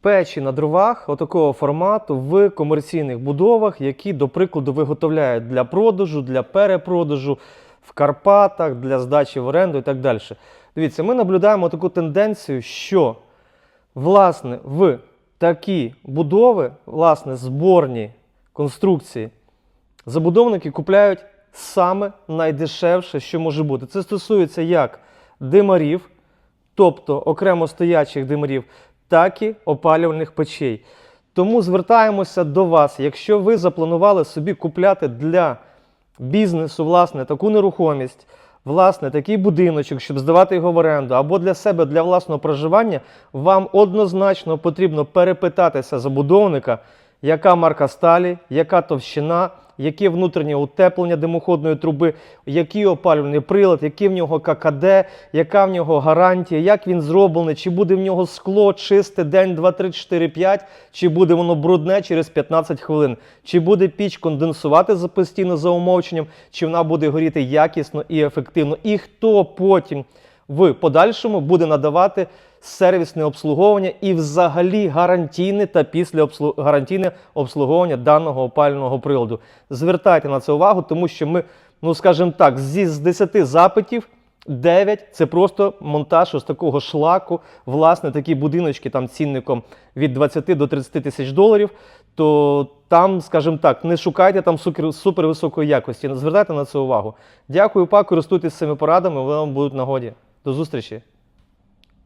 печі на дровах отакого формату в комерційних будовах, які, до прикладу, виготовляють для продажу, для перепродажу в Карпатах, для здачі в оренду і так далі. Дивіться, ми наблюдаємо таку тенденцію, що власне в такі будови, власне, зборні конструкції, забудовники купляють саме найдешевше, що може бути. Це стосується як димарів, тобто окремо стоячих димарів, так і опалювальних печей. Тому звертаємося до вас, якщо ви запланували собі купляти для бізнесу власне таку нерухомість, власне такий будиночок, щоб здавати його в оренду, або для себе, для власного проживання, вам однозначно потрібно перепитатися забудовника, яка марка сталі, яка товщина, яке внутрішнє утеплення димоходної труби, який опалювальний прилад, який в нього ККД, яка в нього гарантія, як він зроблений, чи буде в нього скло чисте день, 2, 3, 4, 5, чи буде воно брудне через 15 хвилин, чи буде піч конденсувати за постійно за умовченням, чи вона буде горіти якісно і ефективно, і хто потім в подальшому буде надавати сервісне обслуговування і взагалі гарантійне та після гарантійне обслуговування даного опалювального приладу. Звертайте на це увагу, тому що ми, ну скажімо так, з 10 запитів 9 це просто монтаж ось такого шлаку, власне, такі будиночки там цінником від 20 до 30 тисяч доларів. То там, скажімо так, не шукайте там супер, супер якості. Звертайте на це увагу. Дякую, пак, користуйтесь цими порадами, вони вам будуть нагоді. До зустрічі!